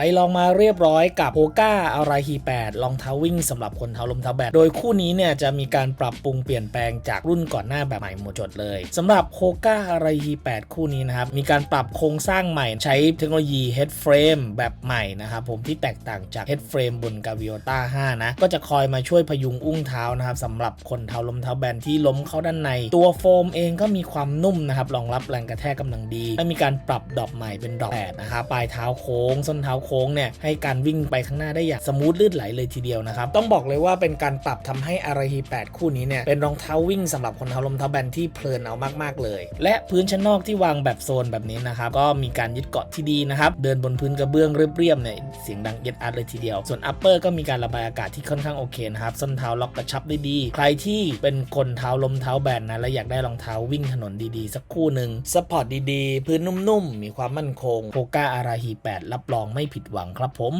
ไปลองมาเรียบร้อยกับโ o ก้าอาราฮี8รองเท้าวิ่งสำหรับคนเท้าลมเท้าแบนโดยคู่นี้เนี่ยจะมีการปรับปรุงเปลี่ยนแปลงจากรุ่นก่อนหน้าแบบใหม่หมดจดเลยสำหรับโ o ก้าอาราฮี8คู่นี้นะครับ มีการปรับโครงสร้างใหม่ใช้เทคโนโลยี head frame แบบใหม่นะครับผมที่แตกต่างจาก head frame บน g a v i o t a 5 นะ ก็จะคอยมาช่วยพยุงอุ้งเท้านะครับสำหรับคนเท้าลมเท้าแบนที่ล้มเข้าด้านใน ตัวโฟมเองก็มีความนุ่มนะครับรองรับแรงกระแทกกำลังดีและมีการปรับดอปใหม่เป็นดอปแปดนะครับปลายเท้าโค้งส้นเท้าโค้งเนี่ยให้การวิ่งไปข้างหน้าได้อย่างสมูทลื่นไหลเลยทีเดียวนะครับ ต้องบอกเลยว่าเป็นการปรับทำให้อาราฮี8คู่นี้เนี่ยเป็นรองเท้าวิ่งสำหรับคนเท้าลมเท้าแบนที่เพลินเอามากๆเลย และพื้นชั้นนอกที่วางแบบโซนแบบนี้นะครับก็มีการยึดเกาะที่ดีนะครับเดินบนพื้นกระเบื้องเรียบๆเนี่ยเสียงดังเอียดอัดเลยทีเดียว ส่วนอัปเปอร์ก็มีการระบายอากาศที่ค่อนข้างโอเคนะครับส้นเท้าล็อกกระชับได้ดี ใครที่เป็นคนเท้าลมเท้าแบนนะและอยากได้รองเท้าวิ่งถนนดีๆ สักคู่หนึ่งสปอร์ตดีๆ พื้นนุ่มๆมีความมั่นคงโ o ก้าอาราฮี8รับรองไม่ผิดหวังครับผม